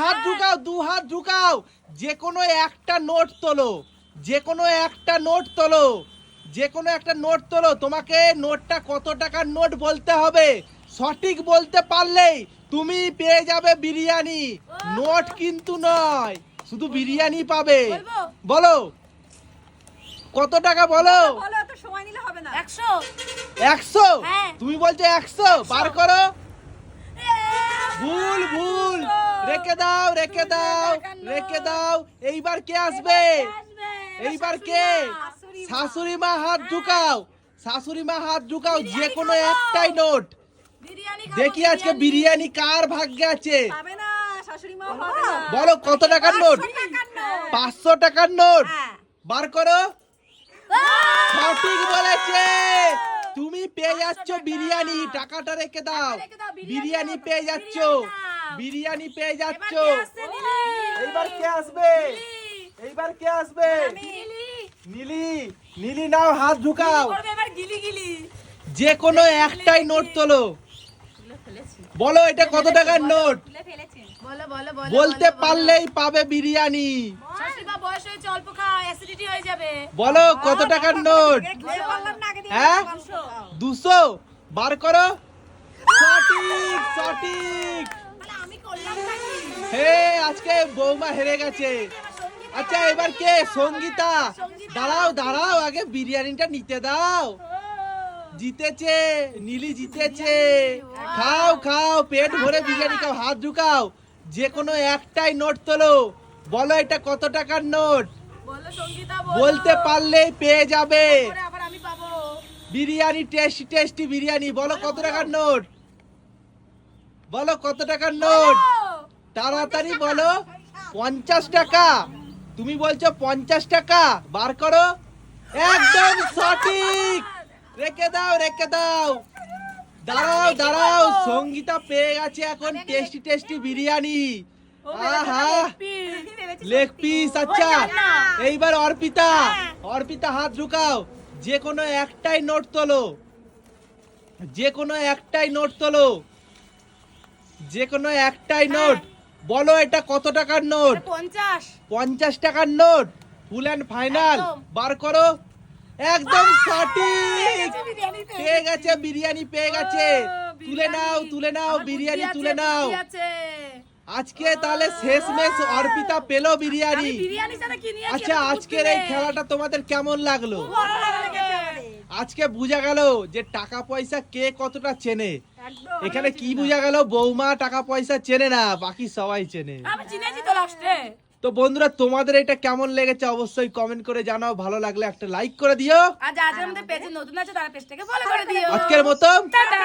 হাত ঢুকাও দু হাত ঢুকাও। যে কোনো একটা নোট তোলো। যে কোনো একটা নোট তোলো। যে কোনো একটা নোট তোলো। তোমাকে নোটটা কত টাকার নোট বলতে হবে? সঠিক বলতে পারলেই তুমি পেয়ে যাবে বিরিয়ানি। নোট কিন্তু নয় শুধু বিরিয়ানি পাবে। বলো। কত টাকা বলো? বলো? এত সময় নিলে হবে না। একশো। একশো? হ্যাঁ। তুমি বলছো একশো? বার করো। ভুল ভুল। রেখে দাও রেখে দাও রেখে দাও। এইবার কে আসবে? এইবার কে? শাশুড়ি মা। হাত ঢুকাও। শাশুড়ি মা হাত ঢুকাও যে কোনো একটাই নোট। দেখি আজকে বিরিয়ানি। কার ভাগ্যে আছে? পাবে না শাশুড়ি মা হবে না। বলো কত টাকার নোট? পাঁচশো টাকার নোট? হ্যাঁ। বার করো। সঠিক বলেছে। তুমি পেয়ে যাচ্ছ বিরিয়ানি। টাকাটা রেখে দাও। বিরিয়ানি পেয়ে যাচ্ছ। বিরিয়ানি পেয়ে যাচ্ছ। এইবার কে আসবে? এইবার কে আসবে? নীলি। নীলি নাও হাত ঢুকাও। এবার গিলি গিলি। যে কোনো একটাই নোট তোলো। বলো এটা কত টাকার নোট? বলো বলো বলো বলতে পারলেই পাবে বিরিয়ানি। শাশুড়িমা বয়স হয়েছে অল্প খাও অ্যাসিডিটি হয়ে যাবে। বলো কত টাকার নোট? হ্যাঁ? দুশো? বার করো। সঠিক সঠিক। হে আজকে বৌমা হেরে গেছে। আচ্ছা এবার কে? সঙ্গীতা। দাঁড়াও দাঁড়াও আগে বিরিয়ানিটা নিতে দাও। জিতেছে নীলি জিতেছে। খাও খাও পেট ভরে বিরিয়ানি খাও হাত ঢুকাও। যে কোনো একটাই নোট তোলো। বলো এটা কত টাকার নোট? বলতে পারলেই পেয়ে যাবে। বিরিয়ানি টেস্টি টেস্টি বিরিয়ানি বলো কত টাকার নোট? বলো কত টাকার নোট? তাড়াতাড়ি বলো পঞ্চাশ টাকা। তুমি বলছো পঞ্চাশ টাকা বার করো। একদম সঠিক। রেখে দাও রেখে দাও। দাঁড়াও দাঁড়াও সঙ্গীতা পেয়ে গেছে এখন টেস্টি টেস্টি বিরিয়ানি। আহা লেগ পিস। আচ্ছা। এইবার অর্পিতা অর্পিতা হাত ঢুকাও। যে কোনো একটাই নোট তোলো। যে কোনো একটাই নোট তোলো। যে কোনো একটাই নোট। বলো এটা কত টাকার নোট? পঞ্চাশ। পঞ্চাশ টাকার নোট? Full and final. বার করো। একদম সঠিক। পেয়ে গেছে বিরিয়ানি পেয়ে গেছে। তুলে নাও তুলে নাও বিরিয়ানি তুলে নাও। আজকে তাহলে শেষ মেশ অর্পিতা পেল বিরিয়ানি। আচ্ছা আজকের এই খেলাটা তোমাদের কেমন লাগল। আজকে বুঝা গেল যে টাকা পয়সা কে কতটা চেনে। এখানে কি বুঝা গেল? বৌমা টাকা পয়সা চেনে না বাকি সবাই চেনে। আমি চিনেছি তো লাস্টে। তো বন্ধুরা তোমাদের এটা কেমন লেগেছে অবশ্যই কমেন্ট করে জানাও। ভালো লাগলে একটা লাইক করে দিও। আর যারা যারা আমাদের পেজে নতুন আছে তারা পেজটাকে ফলো করে দিও। আজকের মতো টাটা।